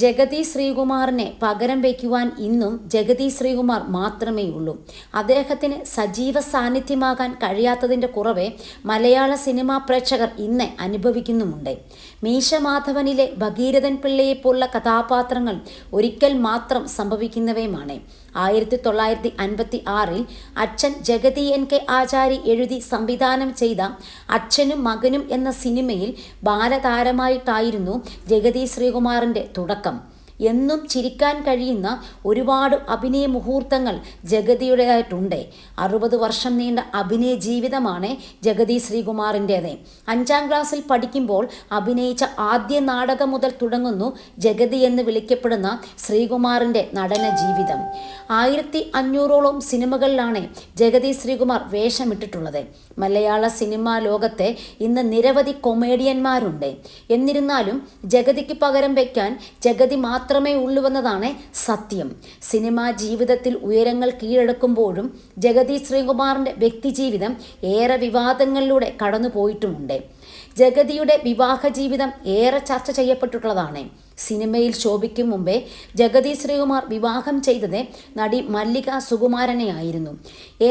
ജഗതി ശ്രീകുമാറിനെ പകരം വയ്ക്കുവാൻ ഇന്നും ജഗതി ശ്രീകുമാർ മാത്രമേ ഉള്ളൂ അദ്ദേഹത്തിന് സജീവ സാന്നിധ്യമാകാൻ കഴിയാത്തതിന്റെ കുറവെ മലയാള സിനിമാ പ്രേക്ഷകർ ഇന്ന് അനുഭവിക്കുന്നുമുണ്ട്. മീശ മാധവനിലെ ഭഗീരഥൻ പിള്ളയെപ്പോലുള്ള കഥാപാത്രങ്ങൾ ഒരിക്കൽ മാത്രം സംഭവിക്കുന്നവയുമാണ്. ആയിരത്തി തൊള്ളായിരത്തി അൻപത്തി ആറിൽ അച്ഛൻ ജഗതി എൻ കെ ആചാരി എഴുതി സംവിധാനം ചെയ്ത അച്ഛനും മകനും എന്ന സിനിമയിൽ ബാലതാരമായിട്ടായിരുന്നു ജഗതി ശ്രീകുമാറിന്റെ തുടക്കം. yaptım. എന്നും ചിരിക്കാൻ കഴിയുന്ന ഒരുപാട് അഭിനയ മുഹൂർത്തങ്ങൾ ജഗതിയുടേതായിട്ടുണ്ട്. അറുപത് വർഷം നീണ്ട അഭിനയ ജീവിതമാണ് ജഗതി ശ്രീകുമാറിന്റേത്. അഞ്ചാം ക്ലാസ്സിൽ പഠിക്കുമ്പോൾ അഭിനയിച്ച ആദ്യ നാടകം മുതൽ തുടങ്ങുന്നു ജഗതി എന്ന് വിളിക്കപ്പെടുന്ന ശ്രീകുമാറിന്റെ നടന ജീവിതം. ആയിരത്തി അഞ്ഞൂറോളം സിനിമകളിലാണ് ജഗതി ശ്രീകുമാർ വേഷമിട്ടിട്ടുള്ളത്. മലയാള സിനിമാ ലോകത്തെ ഇന്ന് നിരവധി കൊമേഡിയന്മാരുണ്ട്. എന്നിരുന്നാലും ജഗതിക്ക് പകരം വയ്ക്കാൻ ജഗതി മാത്രമേ ഉള്ളുവെന്നതാണ് സത്യം. സിനിമാ ജീവിതത്തിൽ ഉയരങ്ങൾ കീഴടക്കുമ്പോഴും ജഗതി ശ്രീകുമാറിന്റെ വ്യക്തിജീവിതം ഏറെ വിവാദങ്ങളിലൂടെ കടന്നുപോയിട്ടുമുണ്ട് ജഗതിയുടെ വിവാഹ ജീവിതം ഏറെ ചർച്ച ചെയ്യപ്പെട്ടിട്ടുള്ളതാണ്. സിനിമയിൽ ശോഭിക്കും മുമ്പേ ജഗതി ശ്രീകുമാർ വിവാഹം ചെയ്തത് നടി മല്ലിക സുകുമാരനെയായിരുന്നു.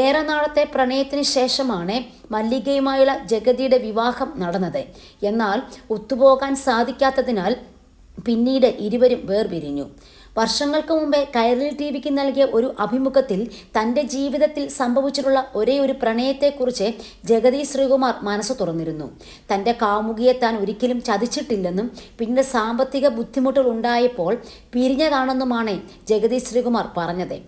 ഏറെ നാളത്തെ പ്രണയത്തിന് ശേഷമാണ് മല്ലികയുമായുള്ള ജഗതിയുടെ വിവാഹം നടന്നത്. എന്നാൽ ഒത്തുപോകാൻ സാധിക്കാത്തതിനാൽ പിന്നീട് ഇരുവരും വേർപിരിഞ്ഞു. വർഷങ്ങൾക്ക് മുമ്പേ കൈരളി ടി വിക്ക് നൽകിയ ഒരു അഭിമുഖത്തിൽ തന്റെ ജീവിതത്തിൽ സംഭവിച്ചിട്ടുള്ള ഒരേ ഒരു പ്രണയത്തെക്കുറിച്ച് ജഗതി ശ്രീകുമാർ മനസ്സ് തുറന്നിരുന്നു. തന്റെ കാമുകിയെ താൻ ഒരിക്കലും ചതിച്ചിട്ടില്ലെന്നും പിന്നെ സാമ്പത്തിക ബുദ്ധിമുട്ടുകൾ ഉണ്ടായപ്പോൾ പിരിഞ്ഞതാണെന്നുമാണ് ജഗതി ശ്രീകുമാർ പറഞ്ഞത്.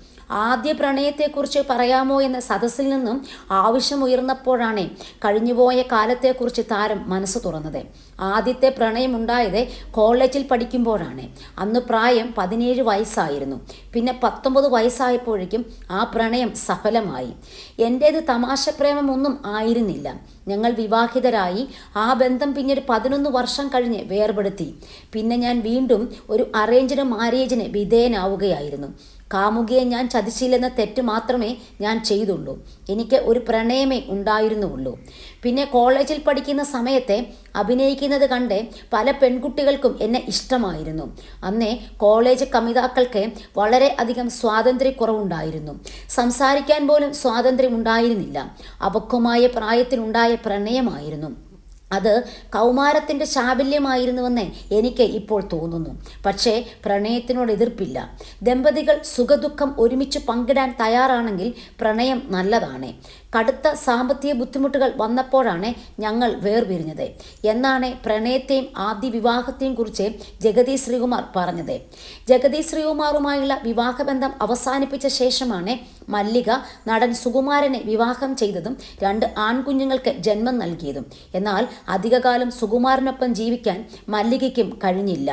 ആദ്യ പ്രണയത്തെക്കുറിച്ച് പറയാമോ എന്ന സദസ്സിൽ നിന്നും ആവശ്യമുയർന്നപ്പോഴാണ് കഴിഞ്ഞുപോയ കാലത്തെക്കുറിച്ച് താരം മനസ്സ് തുറന്നത്. ആദ്യത്തെ പ്രണയമുണ്ടായത് കോളേജിൽ പഠിക്കുമ്പോഴാണ്. അന്ന് പ്രായം പതിനേഴ് വയസ്സായിരുന്നു. പിന്നെ പത്തൊമ്പത് വയസ്സായപ്പോഴേക്കും ആ പ്രണയം സഫലമായി. എന്റേത് തമാശ പ്രേമമൊന്നും ആയിരുന്നില്ല. ഞങ്ങൾ വിവാഹിതരായി. ആ ബന്ധം പിന്നീട് പതിനൊന്ന് വർഷം കഴിഞ്ഞ് വേർപെടുത്തി. പിന്നെ ഞാൻ വീണ്ടും ഒരു അറേഞ്ച്ഡ് മാരേജിന് വിധേയനാവുകയായിരുന്നു. കാമുകിയെ ഞാൻ ചതിച്ചില്ലെന്ന തെറ്റ് മാത്രമേ ഞാൻ ചെയ്തുള്ളൂ. എനിക്ക് ഒരു പ്രണയമേ ഉണ്ടായിരുന്നുള്ളൂ. പിന്നെ കോളേജിൽ പഠിക്കുന്ന സമയത്തെ അഭിനയിക്കുന്നത് കണ്ട് പല പെൺകുട്ടികൾക്കും എന്നെ ഇഷ്ടമായിരുന്നു. അന്നേ കോളേജ് കമിതാക്കൾക്ക് വളരെ അധികം സ്വാതന്ത്ര്യക്കുറവുണ്ടായിരുന്നു. സംസാരിക്കാൻ പോലും സ്വാതന്ത്ര്യം ഉണ്ടായിരുന്നില്ല അപക്വമായ പ്രായത്തിലുണ്ടായ പ്രണയമായിരുന്നു. അത് കൗമാരത്തിന്റെ ചാബല്യമായിരുന്നുവെന്ന് എനിക്ക് ഇപ്പോൾ തോന്നുന്നു. പക്ഷേ പ്രണയത്തിനോട് എതിർപ്പില്ല. ദമ്പതികൾ സുഖദുഃഖം ഒരുമിച്ച് പങ്കിടാൻ തയ്യാറാണെങ്കിൽ പ്രണയം നല്ലതാണ്. കടുത്ത സാമ്പത്തിക ബുദ്ധിമുട്ടുകൾ വന്നപ്പോഴാണ് ഞങ്ങൾ വേർപിരിഞ്ഞത്. എന്നാണ് പ്രണയത്തെയും ആദ്യ വിവാഹത്തെയും കുറിച്ച് ജഗതി ശ്രീകുമാർ പറഞ്ഞത്. ജഗതി ശ്രീകുമാറുമായുള്ള വിവാഹബന്ധം അവസാനിപ്പിച്ച ശേഷമാണ് മല്ലിക നടൻ സുകുമാരനെ വിവാഹം ചെയ്തതും രണ്ട് ആൺകുഞ്ഞുങ്ങൾക്ക് ജന്മം നൽകിയതും. എന്നാൽ അധികകാലം സുകുമാരനൊപ്പം ജീവിക്കാൻ മല്ലികയ്ക്കും കഴിഞ്ഞില്ല.